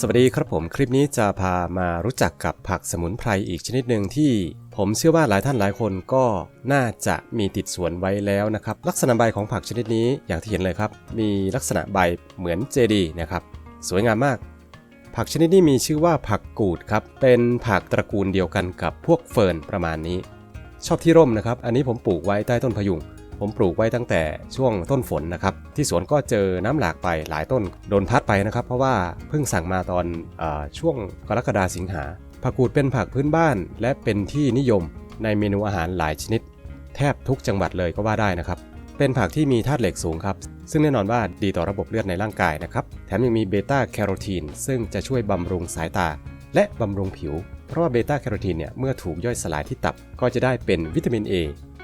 สวัสดีครับผมคลิปนี้จะพามารู้จักกับผักสมุนไพรอีกชนิดหนึ่งที่ ผมเชื่อว่าหลายท่านหลายคนก็น่าจะมีติดสวนไว้แล้วนะครับ ลักษณะใบของผักชนิดนี้อย่างที่เห็นเลยครับ มีลักษณะใบเหมือนเจดีนะครับ สวยงามมาก ผักชนิดนี้มีชื่อว่าผักกูดครับ เป็นผักตระกูลเดียวกันกับพวกเฟิร์นประมาณนี้ ชอบที่ร่มนะครับ อันนี้ผมปลูกไว้ใต้ต้นพะยุง ผมปลูกไว้ตั้งแต่ช่วงต้นฝนนะครับ ที่สวนก็เจอน้ำหลากไปหลายต้นโดนพัดไปนะครับ เพราะว่าเพิ่งสั่งมาตอนอช่วงกรกฎาสิงหา ผักกูดเป็นผักพื้นบ้าน และเป็นที่นิยมในเมนูอาหารหลายชนิด แทบทุกจังหวัดเลยก็ว่าได้นะครับ เป็นผักที่มีธาตุเหล็กสูงครับ ซึ่งแน่นอนว่าดีต่อระบบเลือดในร่างกายนะครับ แถมยังมีเบต้าแคโรทีนซึ่งจะช่วยบำรุงสายตา และบำรุงผิว เพราะว่าเบต้าแคโรทีนเนี่ยเมื่อถูกย่อยสลายที่ตับก็จะได้เป็นวิตามิน A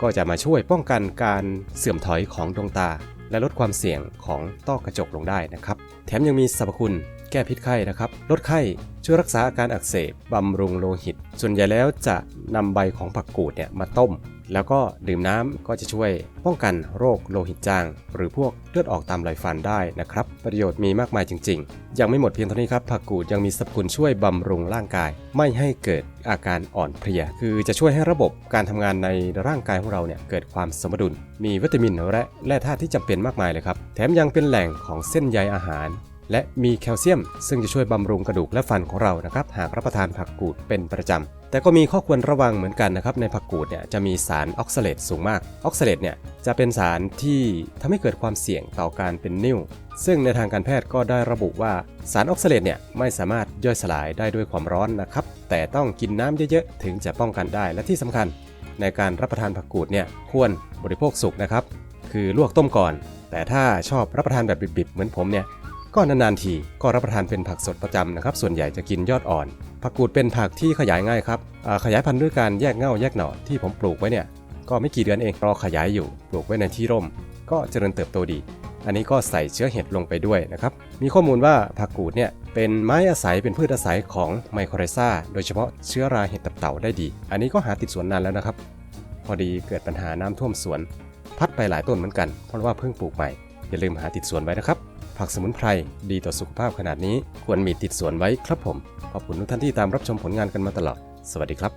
ก็จะมาช่วยป้องกันการเสื่อมถอยของดวงตา และลดความเสี่ยงของต้อกระจกลงได้นะครับ แถมยังมีสรรพคุณ แก้พิษไข้นะครับ ลดไข้ช่วยรักษาอาการอักเสบบำรุงโลหิต ส่วนใหญ่แล้วจะนำใบของผักกูดเนี่ยมาต้ม แล้วก็ดื่มน้ำก็จะช่วยป้องกันโรคโลหิตจาง หรือพวกเลือดออกตามไหลฟันได้นะครับ ประโยชน์มีมากมายจริง ๆ ยังไม่หมดเพียงเท่านี้ครับ ผักกูดยังมีสรรพคุณช่วยบำรุงร่างกาย ไม่ให้เกิดอาการอ่อนเพลีย คือจะช่วยให้ระบบการทำงานในร่างกายของเราเนี่ยเกิดความสมดุล มีวิตามินและแร่ธาตุที่จำเป็นมากมายเลยครับ แถมยังเป็นแหล่งของเส้นใยอาหาร และมีแคลเซียม ซึ่งจะช่วยบำรุงกระดูกและฟันของเรานะครับหากรับประทานผักกูดเป็นประจำ แต่ก็มีข้อควรระวังเหมือนกันนะครับในผักกูดเนี่ยจะมีสารออกซาเลตสูงมาก ออกซาเลตเนี่ยจะเป็นสารที่ทำให้เกิดความเสี่ยงต่อการเป็นนิ่ว ซึ่งในทางการแพทย์ก็ได้ระบุว่าสารออกซาเลตเนี่ยไม่สามารถย่อยสลายได้ด้วยความร้อนนะครับ แต่ต้องกินน้ำเยอะๆถึงจะป้องกันได้และที่สำคัญ ในการรับประทานผักกูดเนี่ยควรบริโภคสุกนะครับคือลวกต้มก่อน แต่ถ้าชอบรับประทานแบบบิบๆเหมือนผมเนี่ย ก็นานๆทีก็รับประทานเป็นผักสดประจำนะครับ ส่วนใหญ่จะกินยอดอ่อน ผักกูดเป็นผักที่ขยายง่ายครับขยายพันธุ์ด้วยการแยกเง่าแยกหน่อที่ผมปลูกไว้เนี่ยก็ไม่กี่เดือนเองรอขยายอยู่ ปลูกไว้ในที่ร่ม ก็เจริญเติบโตดี อันนี้ก็ใส่เชื้อเห็ดลงไปด้วยนะครับ มีข้อมูลว่าผักกูดเนี่ยเป็นไม้อาศัยเป็นพืชอาศัยของไมโครไรซาโดยเฉพาะเชื้อราเห็ดตับเต่าได้ดี อันนี้ก็หาติดสวนนานแล้วนะครับ พอดีเกิดปัญหาน้ำท่วมสวน พัดไปหลายต้นเหมือนกัน เพราะว่าเพิ่งปลูกใหม่อย่าลืมหาติดสวนไว้นะครับ ผักสมุนไพรดีต่อสุขภาพขนาดนี้ ควรมีติดสวนไว้ครับผม ขอบคุณทุกท่านที่ตามรับชมผลงานกันมาตลอด สวัสดีครับ